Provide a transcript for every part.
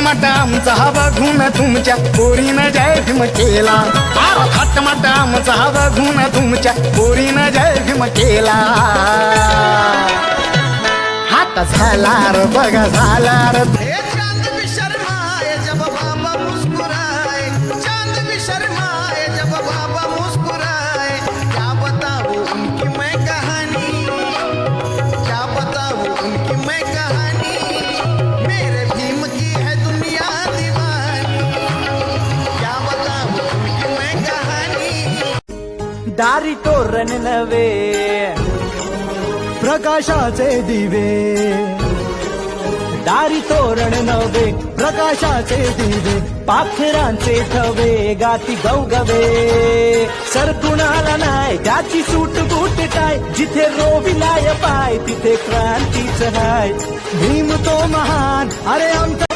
थाटमाटा आमचा हा बघून तुमच्या पोरीनं जय भीम केला. थाटमाटा आमचा हा बघून तुमच्या पोरीनं जय भीम केला. हात झाला र बघा झाला र दारी तोरण नवे प्रकाशाचे दिवे. दारी तोरण नवे प्रकाशाचे दिवे पाखरांचे थवे गाती गवगवे. सर कुणाला नाय त्याची सूट बूट काय? जिथे रोविलाय पाय तिथे क्रांतीच हाय. भीम तो महान अरे आमचा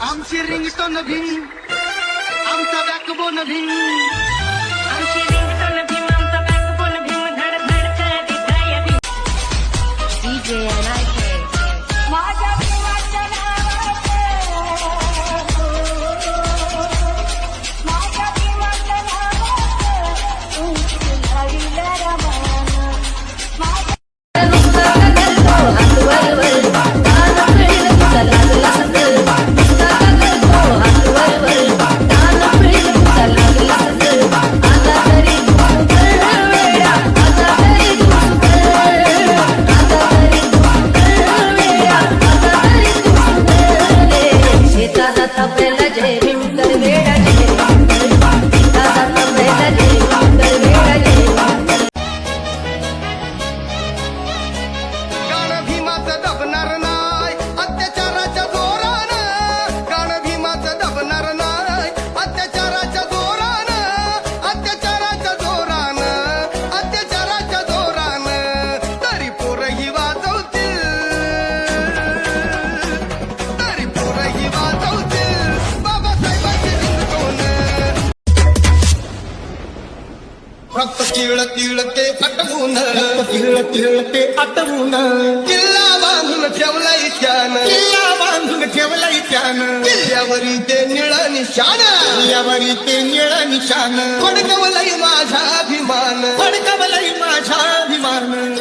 आमची रिंगटोन भीम आमचा बॅकबोन भीम रक्त तिळ तिळ ते अटवून तिळ तिळ ते आटवून. किल्ला बांधून ठेवलाय त्यानं. किल्ला बांधून ठेवलाय त्यानं. किल्ल्यावरी ते निळ निशाण. यावरी ते निळ निशान फडकवलंय माझा अभिमान. फडकवलंय माझा अभिमान.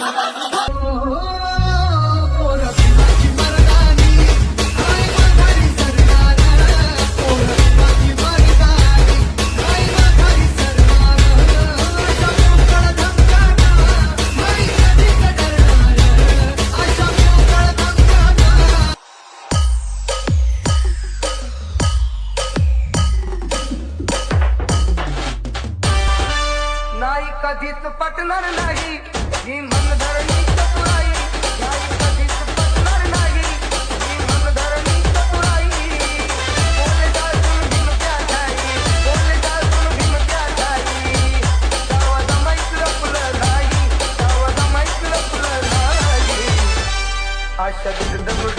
कधीच पटणार नाही. ही मनधरणी चतुराई. नाही कधीच पटणार नाही. ही मनधरणी चतुराई. बोले जाऊन भीम त्या ठाई बोले जाऊन भीम त्या गावा गावात मैत्र फुलं नाही गावा मैत्र फुलं नाही आशा दगडीच्या